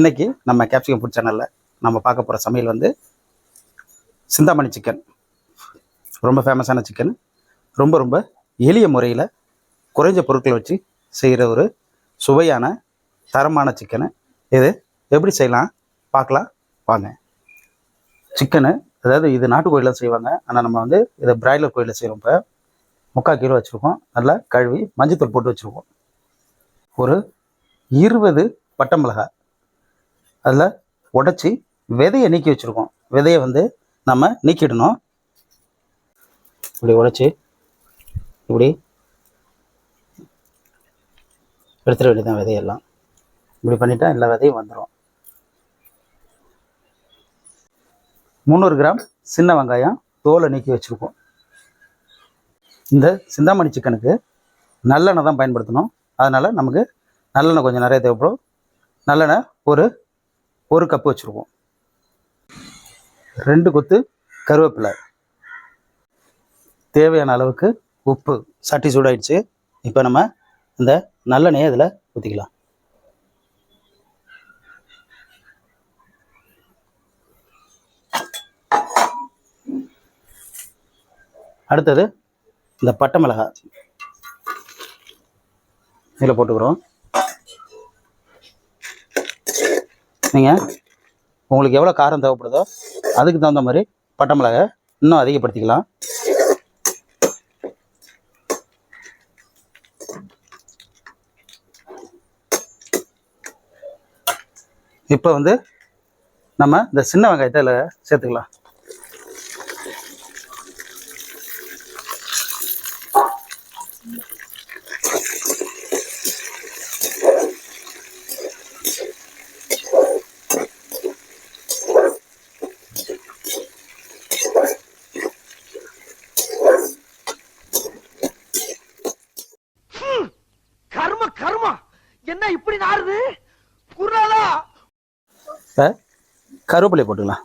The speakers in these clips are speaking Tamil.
இன்னைக்கு நம்ம கேப்சிகம் ஃபுட் சேனலில் நம்ம பார்க்க போகிற சமையல் வந்து சிந்தாமணி சிக்கன் ரொம்ப ஃபேமஸான சிக்கன் ரொம்ப ரொம்ப எளிய முறையில் குறைஞ்ச பொருட்களை வச்சு செய்கிற ஒரு சுவையான தரமான சிக்கனு இது எப்படி செய்யலாம்? பார்க்கலாம். வாங்க. சிக்கனு அதாவது இது நாட்டுக்கோயிலில் செய்வாங்க. ஆனால் நம்ம வந்து இதை பிராய்லர் கோயிலில் செய்கிறோம் இப்போ முக்கால் கிலோ வச்சுருக்கோம். நல்லா கழுவி மஞ்சத்தூள் போட்டு வச்சுருக்கோம். ஒரு இருபது பட்டை மிளகாய். அதில் உடச்சி விதையை நீக்கி வச்சுருக்கோம். விதையை வந்து நம்ம நீக்கிடணும். இப்படி உடச்சி இப்படி எடுத்துட வேண்டியதான் விதையெல்லாம். இப்படி பண்ணிட்டா எல்லா விதையும் வந்துடும் முந்நூறு கிராம் சின்ன வெங்காயம் தோலை நீக்கி வச்சுருக்கோம். இந்த சிந்தாமணி சிக்கனுக்கு நல்லெண்ணெய் தான் பயன்படுத்தணும். அதனால் நமக்கு நல்லெண்ணெய் கொஞ்சம் நிறைய தேவைப்படும். நல்லெண்ணெய் ஒரு ஒரு கப்பு வச்சுருவோம். ரெண்டு கொத்து கருவேப்பிலை. தேவையான அளவுக்கு உப்பு சட்டி சூடாயிடுச்சு. இப்போ நம்ம இந்த நல்லெண்ணெயை இதில் ஊற்றிக்கலாம் அடுத்தது இந்த பட்டை மிளகாய். இதில் போட்டுக்கிறோம். நீங்கள் உங்களுக்கு எவ்வளோ காரம் தேவைப்படுதோ அதுக்கு தகுந்த மாதிரி பட்டை மிளகை இன்னும் அதிகப்படுத்திக்கலாம். இப்போ வந்து நம்ம இந்த சின்ன வெங்காயத்தை இதில் சேர்த்துக்கலாம் கர்ம கர்மா என்ன இப்படி நாருது குருநாதா இப்போ கருவேப்பிலை போட்டுக்கலாம்.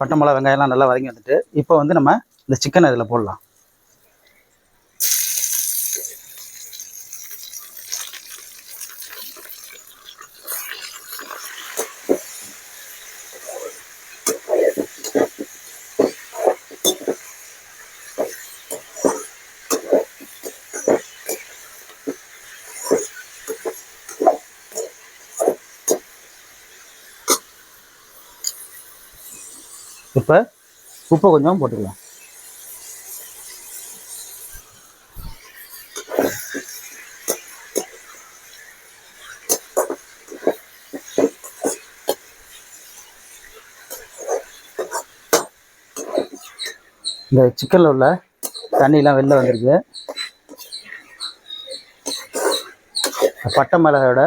பட்டை மிளகா வெங்காயம்லாம் நல்லா வதங்கி வந்துட்டு இப்போ வந்து நம்ம இந்த சிக்கனை இதில் போடலாம். இப்போ உப்பை கொஞ்சம் போட்டுக்கலாம். இந்த சிக்கனில் உள்ள தண்ணியெலாம் வெளில வந்திருக்கு. பட்டை மிளகாயோட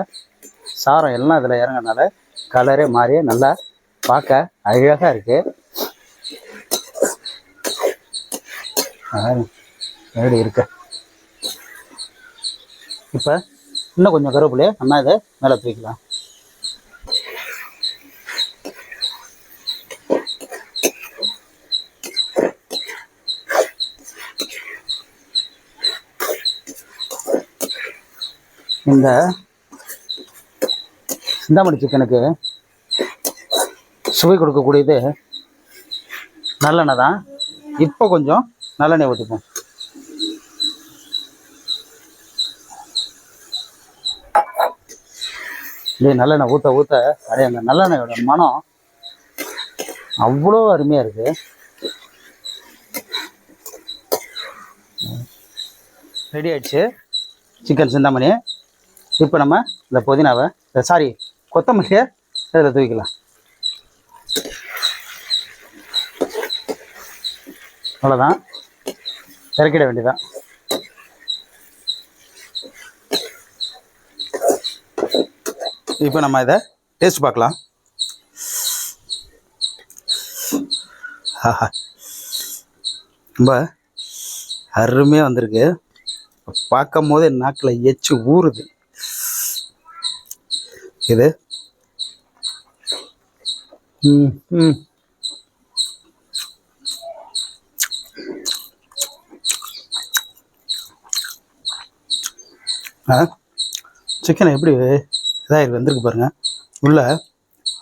சாரம் எல்லாம் இதில் இறங்கினால கலரே மாறி நல்லா பார்க்க அழகாக இருக்குது எப்படி இருக்க? இப்போ இன்னும் கொஞ்சம் கருவேப்பிலையே நம்ம இதை மேலே தூக்கிக்கலாம். இந்த சிந்தாமணி சிக்கனுக்கு சுவை கொடுக்கக்கூடியது நல்லெண்ணெய் தான். இப்போ கொஞ்சம் நல்லெண்ணெய் ஊற்றிப்போம் இல்லையே நல்லெண்ணெய் ஊற்ற ஊற்ற அப்படியே அந்த நல்லெண்ணெயோட மனம் அவ்வளோ அருமையாக இருக்குது ரெடி ஆயிடுச்சு. சிக்கன் சிந்தாமணி. இப்போ நம்ம இந்த புதினாவை சாரி கொத்தமல்லியை இதில் தூக்கிக்கலாம் அவ்வளோதான் இறக்கிட வேண்டியதான் இப்போ நம்ம இதை டேஸ்ட் பார்க்கலாம். ஆஹா. ரொம்ப அருமையாக வந்திருக்கு. பார்க்கும் போதே நாக்கில் எச்சு ஊறுது. இது. ம் ம். சிக்கனை எப்படி இதாக வந்திருக்கு பாருங்க. உள்ள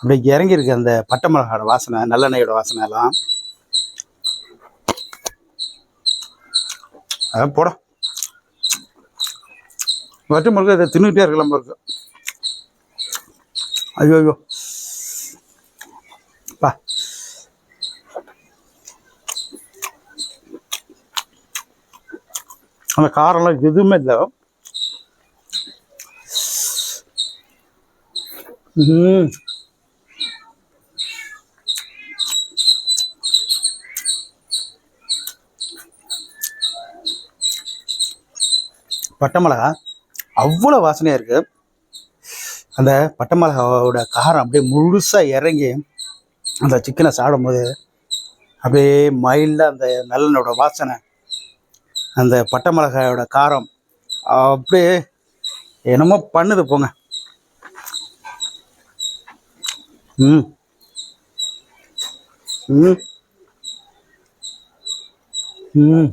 அப்படியே இறங்கியிருக்கு அந்த பட்டை மிளகாயோட வாசனை நல்லெண்ணெயோட வாசனை எல்லாம். அதான் போட. வட்டி முழுக்க இதை தின்னுகிட்டே இருக்கலாம் பாருங்க. ஐயோ ஐயோ. பா. அந்த காரம்லாம் எதுவுமே இல்லை. பட்டை மிளகா. அவ்வளோ வாசனையாக இருக்குது அந்த பட்டை மிளகாவோட காரம் அப்படியே முழுசாக இறங்கி அந்த சிக்கனை சாப்பிடும்போது அப்படியே மைல்டாக அந்த நல்லெண்ணோட வாசனை அந்த பட்டை மிளகாயோட காரம் அப்படியே என்னமோ பண்ணுது போங்க. ம். ம். ம்.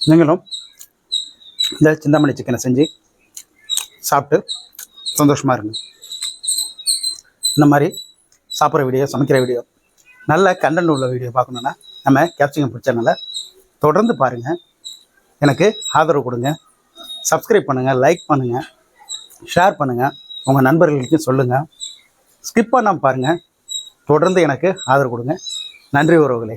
நீங்களும் இந்த சிந்தாமணி சிக்கனை செஞ்சு சாப்பிட்டு சந்தோஷமாக இருங்க. இந்த மாதிரி சாப்பிட்ற வீடியோ சமைக்கிற வீடியோ நல்ல கண்டென்ட் உள்ள வீடியோ பார்க்கணுன்னா நம்ம கேப்சிகம் பிடிச்சனால தொடர்ந்து பாருங்கள் எனக்கு ஆதரவு கொடுங்க. சப்ஸ்கிரைப் பண்ணுங்கள் லைக் பண்ணுங்கள் ஷேர் பண்ணுங்கள் உங்கள் நண்பர்களுக்கும் சொல்லுங்கள் ஸ்கிப் பண்ணாமல் பாருங்கள் தொடர்ந்து எனக்கு ஆதரவு கொடுங்க. நன்றி உறவுகளே.